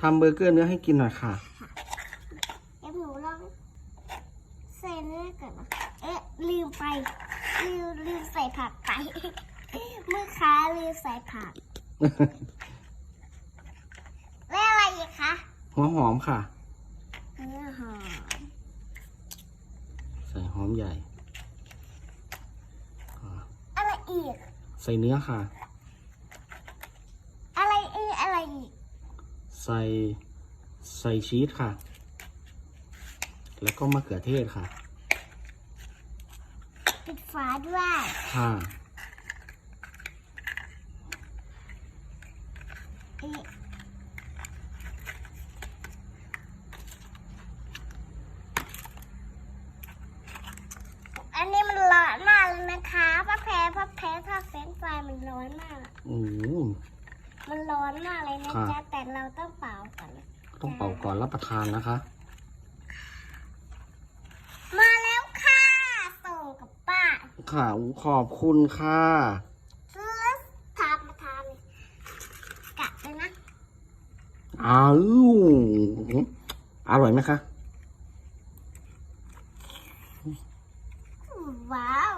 ทำเบอร์เกอร์เนื้อให้กินหน่อยค่ะเดี๋ยวหนูลองใส่เนื้อก่อนนะเอ๊ะลืมไปลืมลืมใส่ผักไปมือค้าลืมใส่ผักแล้วอะไรอีกคะหัวหอมค่ะ เนื้อหอมใส่หอมใหญ่อ่าอะไรอีก ใส่เนื้อค่ะ อะไรอีก อะไรอีก ใส่ใส่ชีสค่ะ แล้วก็มะเขือเทศค่ะ ปิดฝาด้วยค่ะอีกอันนี้มันร้อนมากเลยนะคะพ่อแพ้พ่อแพ้ถ้าเฟรนช์ฟรายมันร้อนมากโอ้โห มันร้อนมากเลยนะจ๊ะแต่เราต้องเป่าก่อนต้องเป่าก่อนรับประทานนะคะ มาแล้วค่ะ ส่งกับป้าค่ะขอบคุณค่ะซื้อทานมาทานกะเลยนะอ้าวอร่อยไหมคะว้าว